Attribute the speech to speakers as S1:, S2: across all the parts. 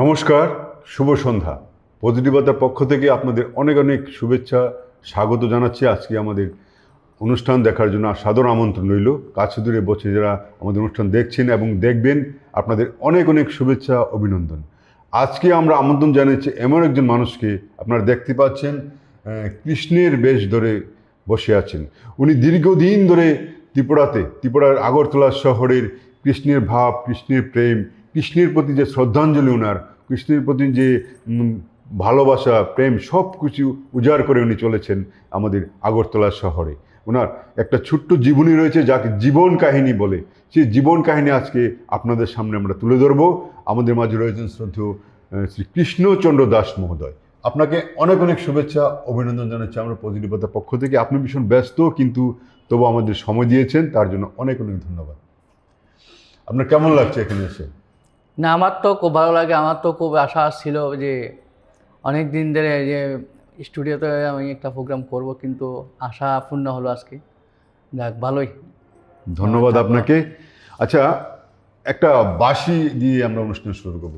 S1: নমস্কার, শুভ সন্ধ্যা। পজিটিভতার পক্ষ থেকে আপনাদের অনেক অনেক শুভেচ্ছা, স্বাগত জানাচ্ছি আজকে আমাদের অনুষ্ঠান দেখার জন্য। সাদর আমন্ত্রণ রইল। কাছে দূরে বসে যারা আমাদের অনুষ্ঠান দেখছেন এবং দেখবেন, আপনাদের অনেক অনেক শুভেচ্ছা, অভিনন্দন। আজকে আমরা আমন্ত্রণ জানাচ্ছি এমন একজন মানুষকে আপনারা দেখতে পাচ্ছেন কৃষ্ণের বেশ ধরে বসে আছেন। উনি দীর্ঘদিন ধরে ত্রিপুরাতে, ত্রিপুরার আগরতলা শহরের কৃষ্ণের ভাব, কৃষ্ণের প্রেম কৃষ্ণের প্রতি যে শ্রদ্ধাঞ্জলি ওনার কৃষ্ণের প্রতি যে ভালোবাসা, প্রেম, সব কিছু উজাড় করে উনি চলেছেন আমাদের আগরতলা শহরে। ওনার একটা ছোট্ট জীবনী রয়েছে যাকে জীবন কাহিনী বলে। সেই জীবন কাহিনী আজকে আপনাদের সামনে আমরা তুলে ধরবো। আমাদের মাঝে রয়েছেন শ্রদ্ধেয় শ্রী কৃষ্ণচন্দ্র দাস মহোদয়। আপনাকে অনেক অনেক শুভেচ্ছা, অভিনন্দন জানাচ্ছি আমরা পজিটিভতার পক্ষ থেকে। আপনি ভীষণ ব্যস্ত, কিন্তু তবু আমাদের সময় দিয়েছেন, তার জন্য অনেক অনেক ধন্যবাদ। আপনার কেমন লাগছে এখানে এসে?
S2: না, আমার তো খুব ভালো লাগে, আমার তো খুব আশা ছিল যে অনেক দিন ধরে যে স্টুডিওতে আমি একটা প্রোগ্রাম করব, কিন্তু আশা পূর্ণ হলো আজকে। যাক, ভালোই।
S1: ধন্যবাদ আপনাকে। আচ্ছা একটা বাসি দিয়ে আমরা অনুষ্ঠান শুরু করব।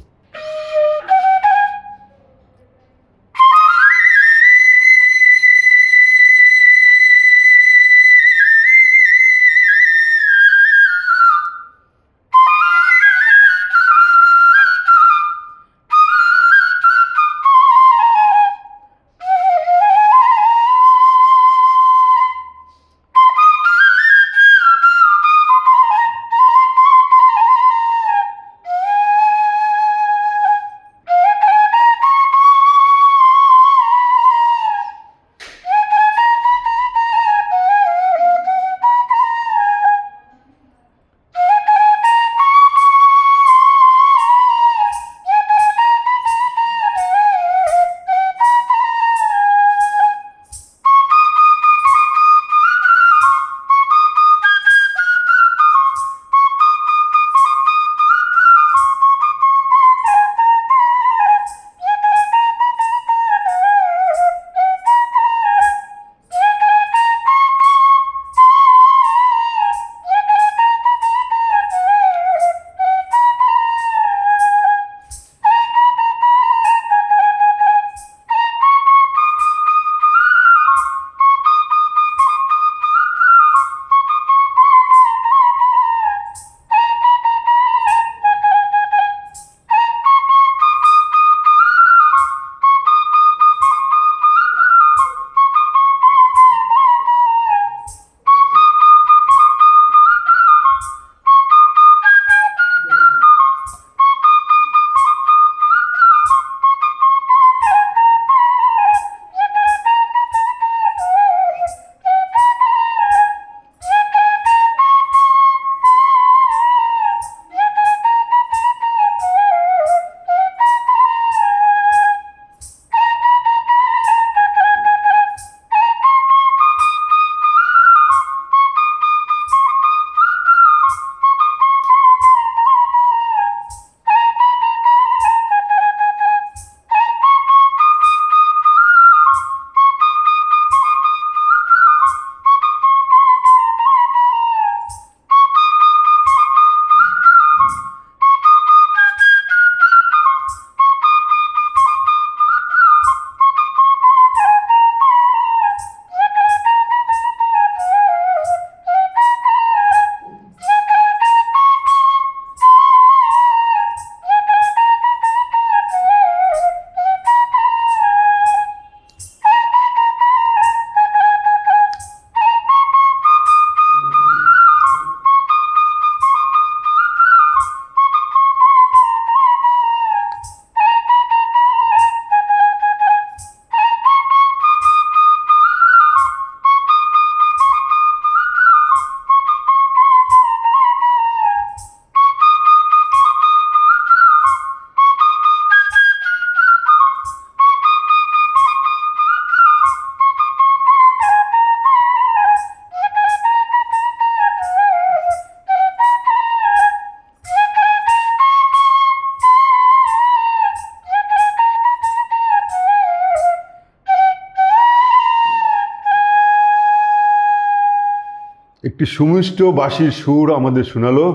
S1: একটি সুমিষ্ট বাঁশির সুর আমাদের শোনালো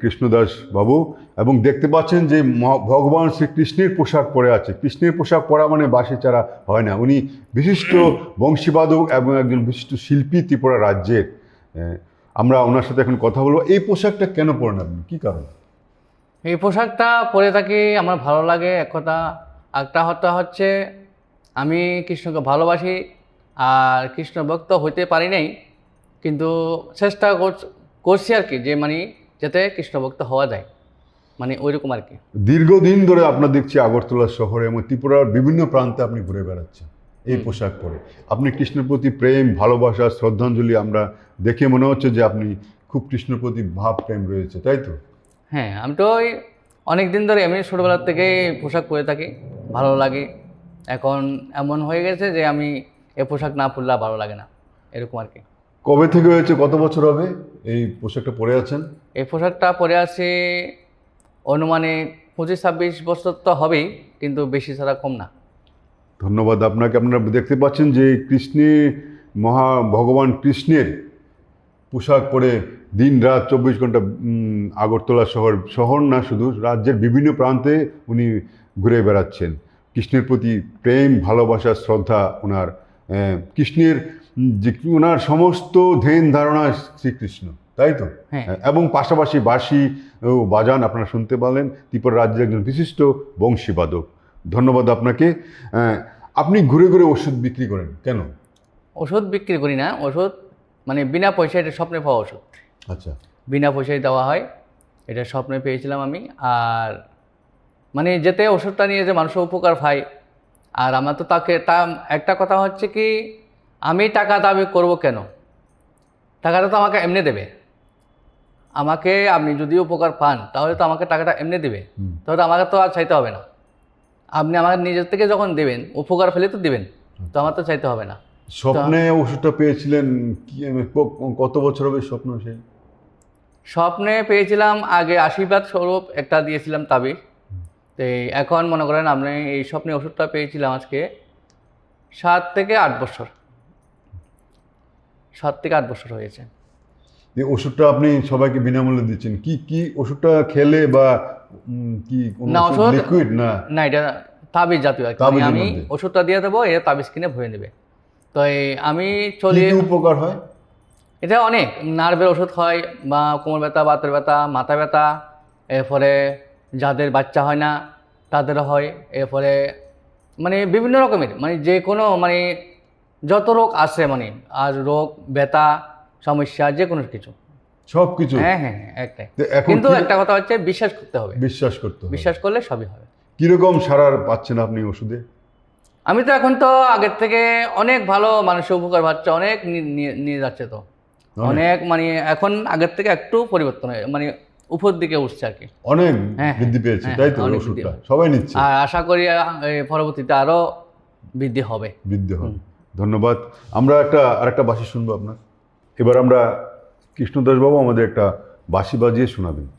S1: কৃষ্ণদাস বাবু। এবং দেখতে পাচ্ছেন যে ভগবান শ্রীকৃষ্ণের পোশাক পরে আছে। কৃষ্ণের পোশাক পরা মানে বাসি ছাড়া হয় না। উনি বিশিষ্ট বংশীবাদক এবং একজন বিশিষ্ট শিল্পী ত্রিপুরা রাজ্যের। আমরা ওনার সাথে এখন কথা বলব। এই পোশাকটা কেন পরেন আপনি কী কারণ?
S2: এই পোশাকটা পরে থাকি আমার ভালো লাগে, এক কথা। একটা হত্যা হচ্ছে, আমি কৃষ্ণকে ভালোবাসি, আর কৃষ্ণ ভক্ত হইতে পারি নাই। কিন্তু চেষ্টা করছ- আর কি যে মানে যাতে কৃষ্ণভক্ত হওয়া যায়। মানে ওইরকম আর কি।
S1: দীর্ঘদিন ধরে আপনার দেখছি আগরতলা শহরে এবং ত্রিপুরার বিভিন্ন প্রান্তে আপনি ঘুরে বেড়াচ্ছেন এই পোশাক পরে। আপনি কৃষ্ণের প্রতি প্রেম ভালোবাসা শ্রদ্ধাঞ্জলি আমরা দেখে মনে হচ্ছে যে আপনি খুব কৃষ্ণের প্রতি ভাব প্রেম রয়েছে তাই তো?
S2: হ্যাঁ আমি তো ওই অনেক দিন ধরে এমনি ছোটোবেলার থেকে পোশাক পরে থাকি ভালো লাগে। এখন এমন হয়ে গেছে যে আমি এ পোশাক না পরলে ভালো লাগে না এরকম আর কি।
S1: কবে থেকে হয়েছে? কত বছর হবে? এই পোশাকটা পরে আছেন?
S2: এই পোশাকটা পরে আছি অনুমানে পঁচিশ ছাব্বিশ বছর তো হবেই কিন্তু বেশি ছাড়া কম না।
S1: ধন্যবাদ আপনাকে। আপনারা দেখতে পাচ্ছেন যে কৃষ্ণের মহা ভগবান কৃষ্ণের পোশাক পরে দিন রাত চব্বিশ ঘণ্টা আগরতলা শহর শহর না শুধু রাজ্যের বিভিন্ন প্রান্তে উনি ঘুরে বেড়াচ্ছেন। কৃষ্ণের প্রতি প্রেম ভালোবাসা শ্রদ্ধা ওনার কৃষ্ণের যে ওনার সমস্ত ধ্যান ধারণা শ্রীকৃষ্ণ তাই তো?
S2: হ্যাঁ।
S1: এবং পাশাপাশি বাঁশি ও বাজান আপনারা শুনতে পারলেন ত্রিপুরা রাজ্যের একজন বিশিষ্ট বংশীবাদক। ধন্যবাদ আপনাকে। আপনি ঘুরে ঘুরে ওষুধ বিক্রি করেন কেন?
S2: ওষুধ বিক্রি করি না ওষুধ মানে বিনা পয়সায় এটা স্বপ্নে পাওয়া ওষুধ।
S1: আচ্ছা।
S2: বিনা পয়সায় দেওয়া হয় এটা স্বপ্নে পেয়েছিলাম আমি আর মানে যেতে ওষুধটা নিয়ে যে মানুষের উপকার পায়। আর আমার তো তাকে তা একটা কথা হচ্ছে কি আমি টাকা দাবি করব কেন? টাকাটা তো আমাকে এমনি দেবে। আমাকে আপনি যদি উপকার পান তাহলে তো আমাকে টাকাটা এমনি দেবে। তাহলে আমাকে তো আর চাইতে হবে না। আপনি আমার নিজের থেকে যখন দেবেন উপকার ফেলে তো দেবেন তো আমার তো চাইতে হবে না।
S1: স্বপ্নে ওষুধটা পেয়েছিলেন কি কত বছর হবে স্বপ্ন সে?
S2: স্বপ্নে পেয়েছিলাম আগে আশীর্বাদ স্বরূপ একটা দিয়েছিলাম তাবিজ তো এখন মনে করেন আপনি এই স্বপ্নে ওষুধটা পেয়েছিলাম আজকে সাত থেকে আট বছর। সাত থেকে আট বছর হয়েছে।
S1: এই ওষুধটা আপনি সবাইকে বিনামূল্যে দিচ্ছেন। কি কি ওষুধটা খেলে বা কি
S2: না, ওষুধ-
S1: লিকুইড না।
S2: না এটা তাবিজ জাতীয় আমি ওষুধটা দিয়ে দেবো এটা তাবিজ কিনে ভরে নেবে। তো আমি চলি
S1: উপকার হয়?
S2: এটা অনেক। নার্ভের ওষুধ হয় বা কোমর ব্যথা বাতের ব্যথা মাথা ব্যথা এরপরে যাদের বাচ্চা হয় না তাদেরও হয়। এরপরে মানে বিভিন্ন রকমের। মানে যে কোনো মানে যত রোগ আছে মানে আর রোগ ব্যথা সমস্যা যে কোনো কিছু।
S1: সব কিছু
S2: হ্যাঁ হ্যাঁ হ্যাঁ একটাই। কিন্তু একটা কথা হচ্ছে বিশ্বাস করতে হবে।
S1: বিশ্বাস করতে হবে।
S2: বিশ্বাস করলে সবই হবে।
S1: কীরকম সারার পাচ্ছেন আপনি ওষুধে?
S2: আমি তো এখন তো আগের থেকে অনেক ভালো মানুষের উপকার পাচ্ছে অনেক নিয়ে যাচ্ছে তো। অনেক? মানে এখন আগের থেকে একটু পরিবর্তন হয় মানে উপর দিকে উঠছে আর কি।
S1: অনেক
S2: হ্যাঁ,
S1: বৃদ্ধি পেয়েছে
S2: হ্যাঁ,
S1: তাই তো ওষুধটা? সবাই নিচ্ছে।
S2: আর আশা করি পরবর্তীতে আরও বৃদ্ধি হবে।
S1: বৃদ্ধি হবে। ধন্যবাদ। আমরা একটা, আরেকটা বাসি শুনব আপনার। এবার আমরা কৃষ্ণদাসবাবু আমাদের একটা বাসি বাজিয়ে শোনাবেন।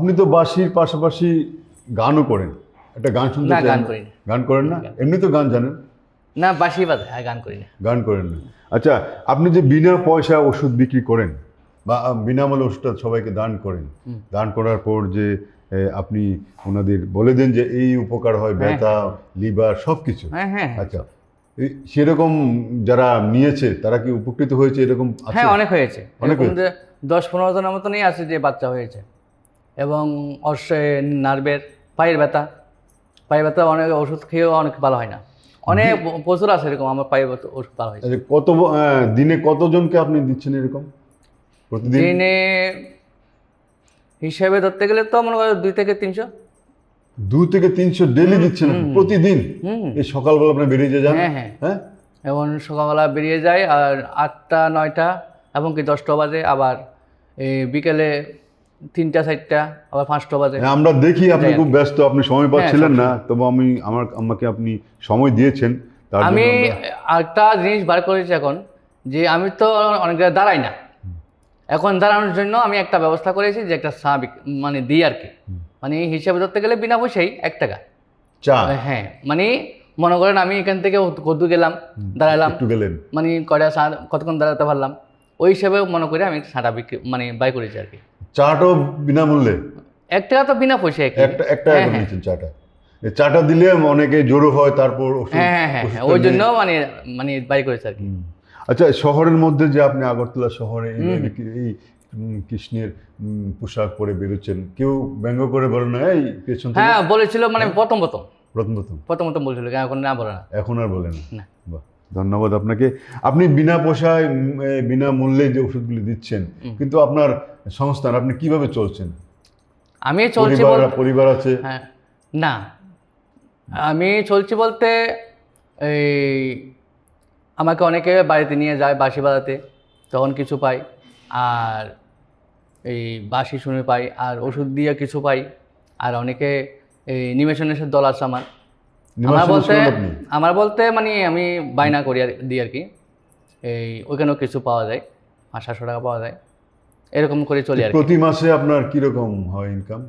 S1: আপনি তো বাঁশির পাশাপাশি গানও করেন। একটা গান শুনতে
S2: না, গান
S1: আমরা।
S2: করি না।
S1: গান করেন না? এমনি তো গান জানেন।
S2: না বাঁশি বাজায় আর গান করি না
S1: গান করেন না। আচ্ছা আপনি যে বিনা পয়সা ওষুধ বিক্রি করেন বা আহ, বিনামূল্যে ওষুধটা সবাইকে দান করেন দান করার পর যে এ, আপনি ওনাদের বলে দেন যে এই উপকার হয় ব্যথা লিভার সব কিছু
S2: হ্যাঁ হ্যাঁ হ্যাঁ।
S1: আচ্ছা এই- সেরকম যারা নিয়েছে তারা কি উপকৃত হয়েছে এরকম আছে?
S2: হ্যাঁ অনেক হয়েছে।
S1: অনেক
S2: এরকম যে দশ পনেরো জনের মতনই আছে যে বাচ্চা হয়েছে। এবং অশ্বে নার্ভের পায়ের ব্যথা। পায়ের ব্যথা অনেক ওষুধ খেয়েও অনেক ভালো হয় না। অনেক প্রচুর আছে এরকম আমার পায়ের ব্যথা ওষুধ ভালো হয়েছে।
S1: আচ্ছা, কত দিনে কতজনকে আপনি দিচ্ছেন এরকম? প্রতিদিন?
S2: দিনে হিসেবে ধরতে গেলে তো মনে করো দুই থেকে তিনশো।
S1: দু থেকে তিনশো ডেলি দিচ্ছেন প্রতিদিন? এই সকালবেলা আপনি বেরিয়ে যান?
S2: হ্যাঁ হ্যাঁ।
S1: হ্যাঁ?
S2: এবং সকালবেলা বেরিয়ে যায় আর আটটা নয়টা এবং কি দশটা বাজে আবার এই বিকেলে তিনটা চারটা আবার পাঁচটা বাজে।
S1: হ্যাঁ, আমরা দেখি আপনি খুব ব্যস্ত আপনি সময়
S2: হ্যাঁ,
S1: পাচ্ছিলেন না তবু আমি আমার আমাকে আপনি সময় দিয়েছেন
S2: আমি একটা জিনিস বার করেছি এখন যে আমি তো অনেক জায়গায় দাঁড়াই না। এখন দাঁড়ানোর জন্য আমি একটা ব্যবস্থা করেছি যে একটা চা মানে দিই আর কি। মানে হিসাবে ধরতে গেলে বিনা পয়সাই এক টাকা।
S1: চা?
S2: হ্যাঁ মানে মনে করেন আমি এখান থেকে কদ্দু গেলাম দাঁড়ালাম।
S1: গেলেন।
S2: মানে কয়টা চা কতক্ষণ দাঁড়াতে পারলাম? ওই হিসেবে মনে করে আমি চাটা বিক্রি মানে বাই করেছি আর কি।
S1: চাটাও বিনামূল্যে?
S2: এক টাকা তো বিনা পয়সা।
S1: একটা একটা এখন নিচ্ছেন চাটা। চাটা দিলে অনেকে জোরো হয় তারপর
S2: হ্যাঁ হ্যাঁ হ্যাঁ হ্যাঁ ওই জন্য মানে মানে বাই করেছে আর কি।
S1: আচ্ছা শহরের মধ্যে যে আপনি আগরতলা শহরে এই কৃষ্ণের পোশাক পরে বেরোচ্ছেন কেউ ব্যঙ্গ করে বলে না এই পেছন
S2: হ্যাঁ বলেছিল মানে প্রথম প্রথম।
S1: প্রথম প্রথম।
S2: প্রথম প্রথম বলেছিল এখন না বলে না।
S1: এখন আর বলে না?
S2: না।
S1: বাহ। ধন্যবাদ আপনাকে। আপনি বিনা পয়সায় বিনা মূল্যে যে ওষুধগুলি দিচ্ছেন কিন্তু আপনার সংস্থান আপনি কীভাবে চলছেন?
S2: আমি চলছি
S1: পরিবার পরিবার আছে?
S2: হ্যাঁ না। আমি চলছি বলতে এই আমাকে অনেকে বাড়িতে নিয়ে যায় বাসি বাজাতে তখন কিছু পাই। আর এই বাসি শুনে পাই আর ওষুধ দিয়ে কিছু পাই। আর অনেকে এই নিমেষণের দল আছে আমার। আমার বলতে আমার বলতে মানে আমি বায়না করি আর দিই আর কি। এই ওইখানেও কিছু পাওয়া যায় পাঁচ সাতশো টাকা পাওয়া যায়। এরকম করে চলি আর কি।
S1: প্রতি মাসে আপনার কীরকম হয় ইনকাম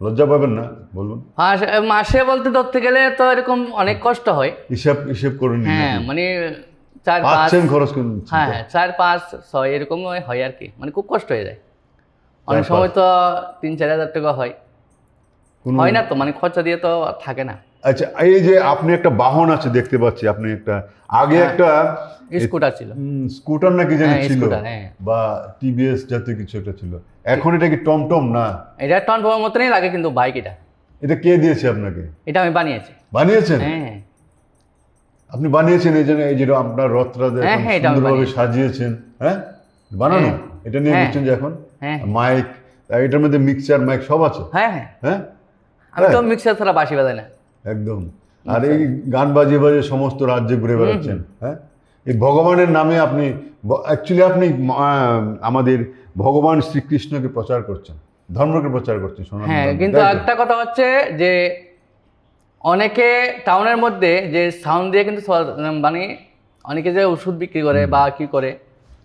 S1: লজ্জা পাবেন না বলুন।
S2: মাসে মাসে বলতে ধরতে গেলে তো এরকম অনেক কষ্ট হয়।
S1: হিসাব হিসেব করে
S2: হ্যাঁ মানে চার পাঁচ
S1: খরচ করুন
S2: হ্যাঁ হ্যাঁ চার পাঁচ ছয় এরকম হয় আর কি। মানে খুব কষ্ট হয়ে যায়। অনেক সময় তো তিন চার হাজার টাকা হয়। হয় না তো মানে খরচা দিয়ে তো থাকে না।
S1: আচ্ছা এই যে আপনি একটা বাহন আছে দেখতে পাচ্ছি আপনি একটা আগে একটা
S2: স্কুটার ছিল।
S1: স্কুটার নাকি জানি
S2: হ্যাঁ,
S1: ছিল?
S2: হ্যাঁ।
S1: বা টিভিএস জাতীয় কিছু একটা ছিল। এখন এটা কি টমটম না?
S2: এটা টনফর্মের মতনই লাগে কিন্তু বাইক এটা।
S1: এটা কে দিয়েছে আপনাকে?
S2: এটা আমি বানিয়েছি।
S1: বানিয়েছেন?
S2: হ্যাঁ হ্যাঁ।
S1: আপনি বানিয়েছেন এই জন্য এই যে আপনার
S2: হ্যাঁ, হ্যাঁ, আমি
S1: সুন্দরভাবে সাজিয়েছেন হ্যাঁ? বানানো?
S2: হ্যাঁ।
S1: এটা নিয়ে
S2: হ্যাঁ।
S1: নিচ্ছেন যে এখন?
S2: হ্যাঁ।
S1: মাইক এটার মধ্যে মিক্সচার মাইক সব আছে?
S2: হ্যাঁ হ্যাঁ।
S1: হ্যাঁ?
S2: আমি তো মিক্সার ছাড়া বাঁশি বাজাই না।
S1: একদম। আর এই গান বাজিয়ে বাজিয়ে সমস্ত রাজ্যে ঘুরে বেড়াচ্ছেন হ্যাঁ? এই ভগবানের নামে আপনি অ্যাকচুয়ালি আপনি আমাদের ভগবান শ্রীকৃষ্ণকে প্রচার করছেন ধর্মকে প্রচার করছেন
S2: হ্যাঁ কিন্তু একটা কথা হচ্ছে যে অনেকে টাউনের মধ্যে যে সাউন্ড দিয়ে কিন্তু মানে অনেকে যে ওষুধ বিক্রি করে বা কি করে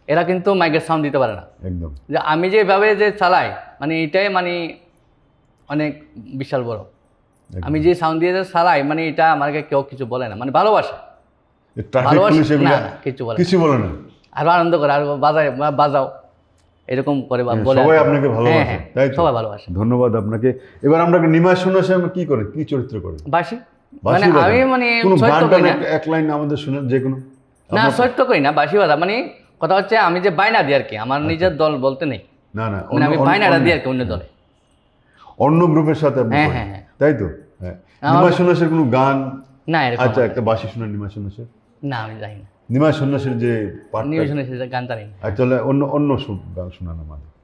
S2: এরা কিন্তু মাইকের সাউন্ড দিতে পারে না।
S1: একদম।
S2: যে আমি যেভাবে যে চালাই মানে এটাই মানে অনেক বিশাল বড়। আমি যে সাউন্ড দিয়ে চালাই মানে এটা আমাকে কেউ কিছু বলে না মানে ভালোবাসা। কিছু বলে না।
S1: কিছু বলে না।
S2: আরও আনন্দ করে আর বাজায় বাজাও। এরকম করে বলে
S1: সবাই আপনাকে
S2: হ্যাঁ,
S1: ভালোবাসে
S2: হ্যাঁ,
S1: তাই
S2: সবাই ভালোবাসে।
S1: ধন্যবাদ আপনাকে। এবার আমরা নিমাস সন্ন্যাসে আমরা কি করে কি চরিত্র করে?
S2: বাসি মানে আমি মানে
S1: এক- লাইন আমাদের শুনে যে কোনো।
S2: না সত্য করি না বাসি বাজা মানে কথা হচ্ছে আমি যে বাইনা দিই আর কি আমার নিজের দল বলতে নেই।
S1: না না
S2: মানে আমি বাইনাটা দিই আর কি অন্য দলে।
S1: অন্য গ্রুপের সাথে আপনি
S2: হ্যাঁ। হ্যাঁ, হ্যাঁ।
S1: তাই তো? হ্যাঁ। নিমা সন্ন্যাসের কোনো গান?
S2: না
S1: আচ্ছা একটা বাসি শোনা নিমাস সন্ন্যাসের।
S2: না আমি জানি না।
S1: নিমা সন্ন্যাসের যে পাঠটা
S2: নিউজনে গান জানি না
S1: তাহলে অন্য অন্য গান শোনানো আমাদের।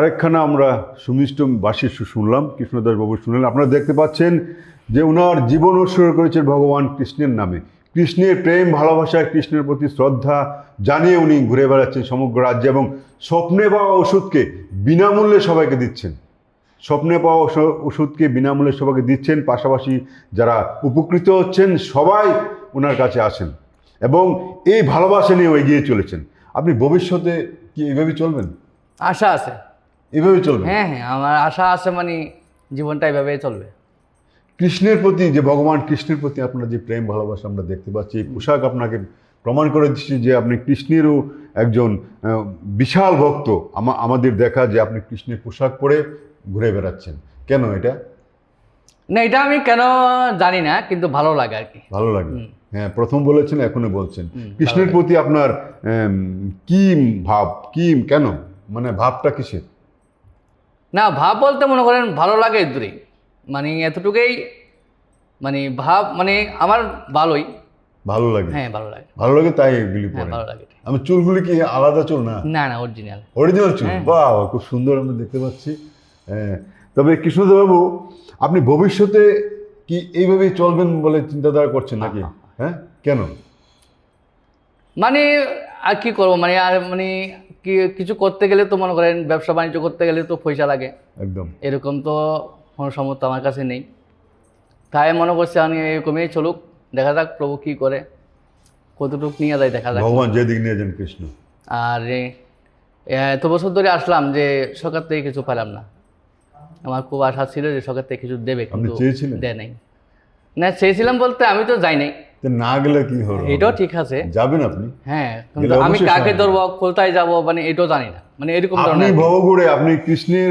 S1: আরেকখানা আমরা সুমিষ্ট বাসী শুনলাম কৃষ্ণদাস বাবু শুনলেন। আপনারা দেখতে পাচ্ছেন যে ওনার জীবন উৎসর্গ করেছেন ভগবান কৃষ্ণের নামে। কৃষ্ণের প্রেম, ভালোবাসা, কৃষ্ণের প্রতি শ্রদ্ধা জানিয়ে উনি ঘুরে বেড়াচ্ছেন সমগ্র রাজ্যে এবং স্বপ্নে পাওয়া ওষুধকে বিনামূল্যে সবাইকে দিচ্ছেন। স্বপ্নে পাওয়া ওষুধকে বিনামূল্যে সবাইকে দিচ্ছেন, পাশাপাশি যারা উপকৃত হচ্ছেন সবাই ওনার কাছে আসেন এবং এই ভালোবাসা নিয়ে এগিয়ে চলেছেন। আপনি ভবিষ্যতে কি এইভাবে চলবেন?
S2: আশা আছে।
S1: এভাবে চলবে?
S2: হ্যাঁ হ্যাঁ আমার আশা আছে মানে জীবনটা এভাবেই চলবে।
S1: কৃষ্ণের প্রতি যে ভগবান কৃষ্ণের প্রতি আপনার যে প্রেম ভালোবাসা আমরা দেখতে পাচ্ছি এই পোশাক আপনাকে প্রমাণ করে দিচ্ছে যে আপনি কৃষ্ণেরও একজন বিশাল ভক্ত। আমাদের দেখা যে আপনি কৃষ্ণের পোশাক পরে ঘুরে বেড়াচ্ছেন। কেন এটা?
S2: না এটা আমি কেন জানি না কিন্তু ভালো লাগে আর কি।
S1: ভালো লাগে। হ্যাঁ প্রথম বলেছেন এখনও বলছেন। কৃষ্ণের প্রতি আপনার কি ভাব কি কেন? মানে ভাবটা কিসের?
S2: না ভাব বলতে মনে করেন ভালো লাগে দূরে মানে এতটুকুই মানে ভাব মানে আমার ভালোই।
S1: ভালো লাগে?
S2: হ্যাঁ ভালো লাগে।
S1: ভালো লাগে তাই এগুলি
S2: হ্যাঁ
S1: পরে।
S2: ভালো লাগে।
S1: আমি চুলগুলি কি আলাদা চুল না?
S2: না না অরিজিনাল
S1: অরিজিনাল চুল?
S2: হ্যাঁ।
S1: বাহ খুব সুন্দর আমরা দেখতে পাচ্ছি। হ্যাঁ তবে কৃষ্ণদেববাবু আপনি ভবিষ্যতে কি এইভাবেই চলবেন বলে চিন্তাধারা করছেন নাকি? হ্যাঁ কেন?
S2: মানে আর কি করব? মানে আর মানে কি কিছু করতে গেলে তো মনে করেন ব্যবসা বাণিজ্য করতে গেলে তো পয়সা লাগে।
S1: একদম।
S2: এরকম তো কোনো সমর্থ আমার কাছে নেই। তাই মনে করছি আমি এরকমই চলুক দেখা যাক প্রভু কী করে। কতটুকু নিয়ে যায় দেখা যাক।
S1: ভগবান যেদিক নিয়ে যান কৃষ্ণ।
S2: আর এত বছর ধরে আসলাম যে সরকার থেকে কিছু পেলাম না। আমার খুব আশা ছিল যে সরকার থেকে কিছু দেবে কিন্তু দেয় নাই। না চেয়েছিলাম বলতে আমি তো যাই নাই।
S1: না গেলে কি হলো
S2: এটাও ঠিক আছে।
S1: যাবেন আপনি?
S2: হ্যাঁ আমি কাকে। ধরবো কোথায় যাব মানে এটাও জানি না। মানে এরকম
S1: আপনি ভবঘুরে আপনি কৃষ্ণের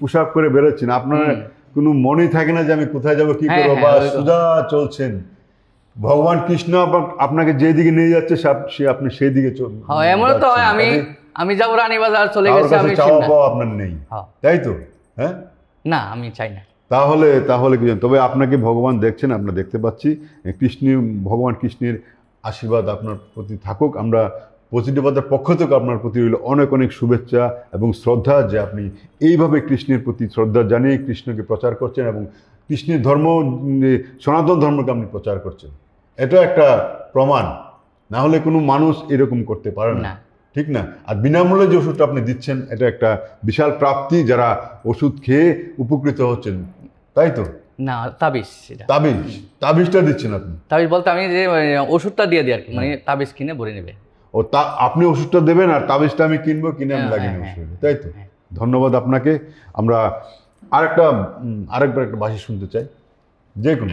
S1: পোশাক পরে বেরোচ্ছেন আপনার কোনো মনেই থাকে না যে আমি কোথায় যাব কি
S2: হ্যাঁ,
S1: করব
S2: হ্যাঁ,
S1: বা। সোজা চলছেন। ভগবান কৃষ্ণ আপ- আপনাকে যেদিকে নিয়ে যাচ্ছে সে- আপনি সেই দিকে চল-
S2: হ্যাঁ এমন তো হয় আমি আমি যাব রানীবাজার চলে গেছি আমি
S1: চাওয়া পাওয়া আপনার নেই। তাই তো? হ্যাঁ?
S2: না আমি চাই না।
S1: তাহলে তাহলে কি? তবে আপনাকে ভগবান দেখছেন আমরা দেখতে পাচ্ছি। কৃষ্ণ ভগবান কৃষ্ণের আশীর্বাদ আপনার প্রতি থাকুক। আমরা পজিটিভতার পক্ষ থেকে আপনার প্রতি রইল অনেক অনেক শুভেচ্ছা এবং শ্রদ্ধা যে আপনি এইভাবে কৃষ্ণের প্রতি শ্রদ্ধা জানিয়ে কৃষ্ণকে প্রচার করছেন এবং কৃষ্ণের ধর্ম সনাতন ধর্মকে আপনি প্রচার করছেন। এটা একটা প্রমাণ। না হলে কোনো মানুষ এরকম করতে পারে না।
S2: না।
S1: ঠিক না? আর বিনামূল্যে যে ওষুধটা আপনি দিচ্ছেন এটা একটা বিশাল প্রাপ্তি। যারা ওষুধ খেয়ে উপকৃত হচ্ছেন তাই তো?
S2: না তাবিজ সেটা।
S1: তাবিজ। তাবিজটা দিচ্ছেন আপনি।
S2: তাবিজ বলতে আমি যে মানে, ওষুধটা দিয়ে দিই আর কি মানে তাবিজ কিনে ভরে নেবে।
S1: ও তা আপনি ওষুধটা দেবেন আর তাবিজটা আমি কিনবো কিনে আমি
S2: হ্যাঁ,
S1: লাগিয়ে নেব
S2: হ্যাঁ,
S1: তাই তো?
S2: হ্যাঁ।
S1: ধন্যবাদ আপনাকে। আমরা আরেকটা আরেকবার একটা বাসি শুনতে চাই। যে কোনো।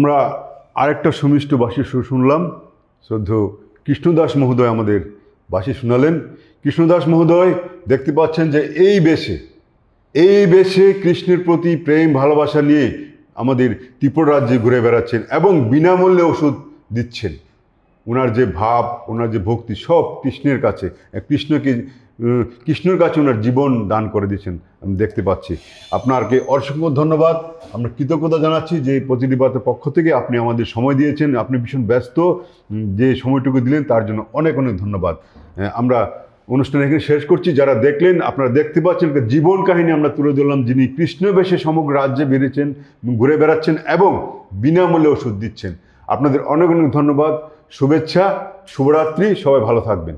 S1: আমরা আরেকটা সুমিষ্ট বাসি সুর শুনলাম। শ্রদ্ধ কৃষ্ণদাস মহোদয় আমাদের বাসি শোনালেন। কৃষ্ণদাস মহোদয়, দেখতে পাচ্ছেন যে এই বেশে এই বেশে কৃষ্ণের প্রতি প্রেম, ভালোবাসা নিয়ে আমাদের ত্রিপুরা রাজ্যে ঘুরে বেড়াচ্ছেন এবং বিনামূল্যে ওষুধ দিচ্ছেন। ওনার যে ভাব, ওনার যে ভক্তি সব কৃষ্ণের কাছে। কৃষ্ণকে কৃষ্ণের কাছে ওনার জীবন দান করে দিয়েছেন, আমি দেখতে পাচ্ছি। আপনাকে অসংখ্য ধন্যবাদ। আমরা কৃতজ্ঞতা জানাচ্ছি যে প্রতিনিবাদের পক্ষ থেকে আপনি আমাদের সময় দিয়েছেন, আপনি ভীষণ ব্যস্ত যে সময়টুকু দিলেন তার জন্য অনেক অনেক ধন্যবাদ। আমরা অনুষ্ঠান এখানে শেষ করছি। যারা দেখলেন, আপনারা দেখতে পাচ্ছেন জীবন কাহিনী আমরা তুলে ধরলাম, যিনি কৃষ্ণ বেশে সমগ্র রাজ্যে বেরিয়েছেন ঘুরে বেড়াচ্ছেন এবং বিনামূল্যে ওষুধ দিচ্ছেন। আপনাদের অনেক অনেক ধন্যবাদ। শুভেচ্ছা, শুভরাত্রি, সবাই ভালো থাকবেন।